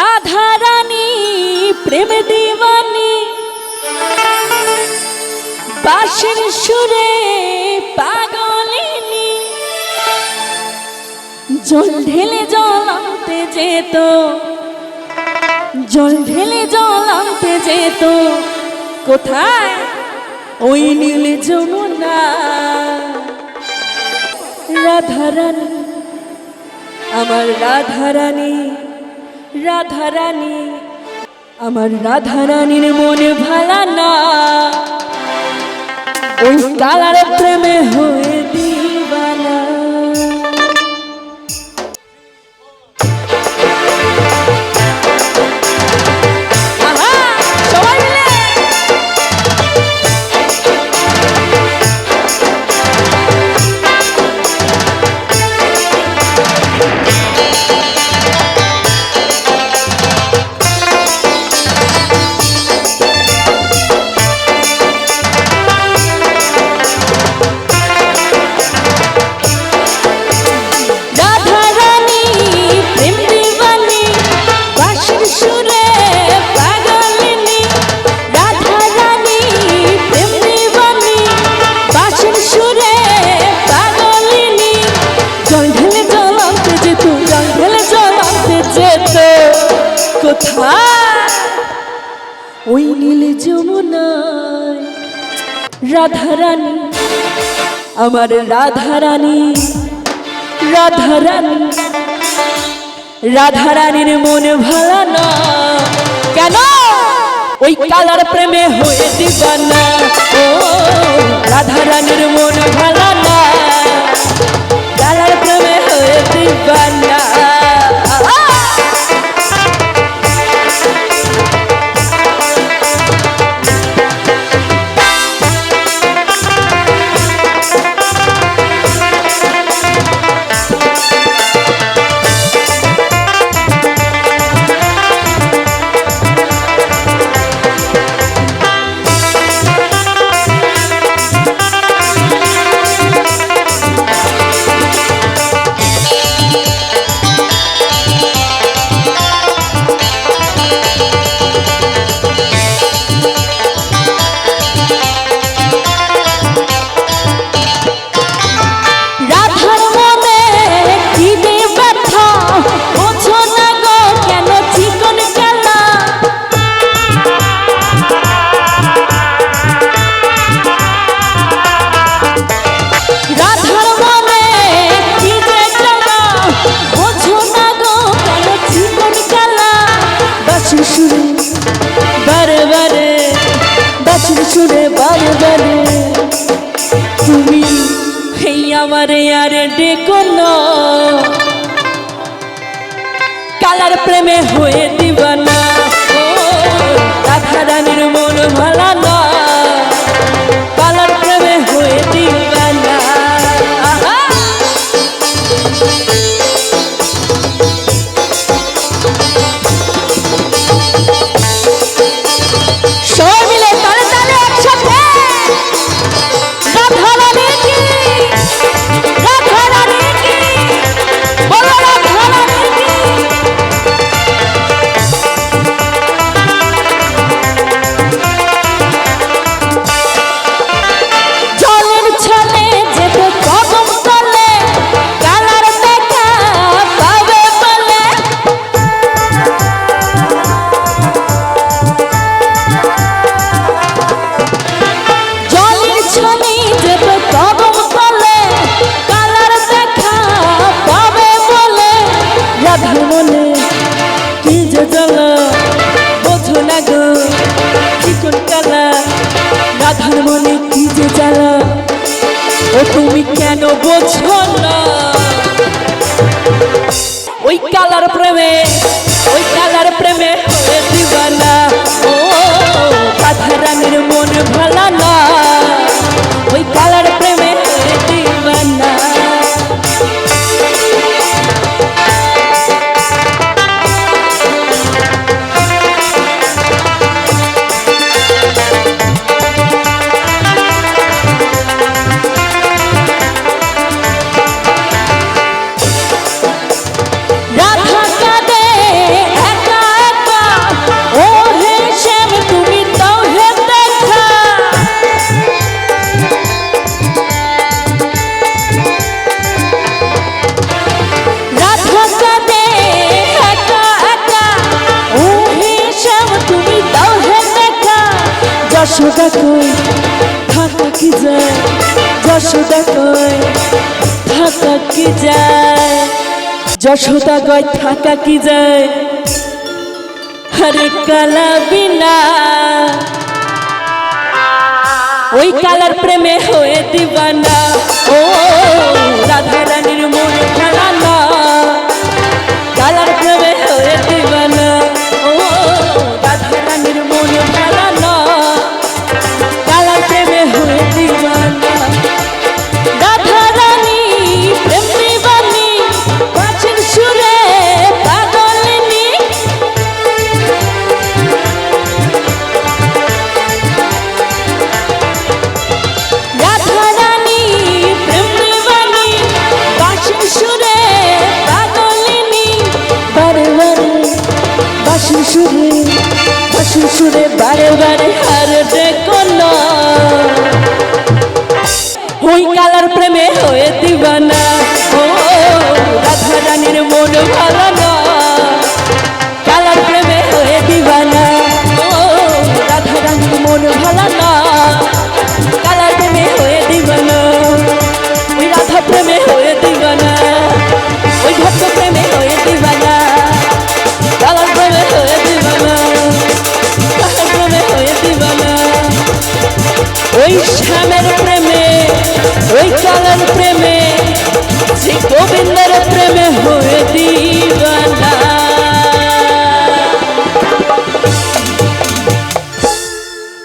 রাধা রানী প্রেম দিওয়ানি বাঁশির সুরে পাগলিনী। জল ঢেলে জল আনতে যেত। জল ঢেলে জল আনতে যেত। কোথায়? ওই নীল যমুনা। রাধারানী, আমার রাধারানী। রাধারানী আমার রাধারানীর মনে ভালা না ওই কালার প্রেমে হয়ে দিবানা রাধা রানী আমার রাধারানী রাধারানী, রাধারানীর মন ভালো না। কেন? ওই কালার প্রেমে হয়ে দিবানা ও রাধারানীর আমারে আর ডেকো কালার প্রেমে হয়ে দিবানা। রাধা রানীর মন ভালা তুমি কেন বোঝো না? ওই কালার প্রেমে, ওই কালার প্রেমে দিবানা। ও রাধা রানীর মন ভালা যশোদা কই? থাকা কি যায়? যশোদা কই? থাকা কি যায়? যশোদা কই? থাকা কি যায়? হরে কালা বিনা। ওই কালার প্রেমে হয়ে দিবানা। ও রাধা রানীর মনে শ্বশুরে শ্বশুরে বারে বারে হার দেখো। গ্রামের প্রেমে ওই কালের প্রেমে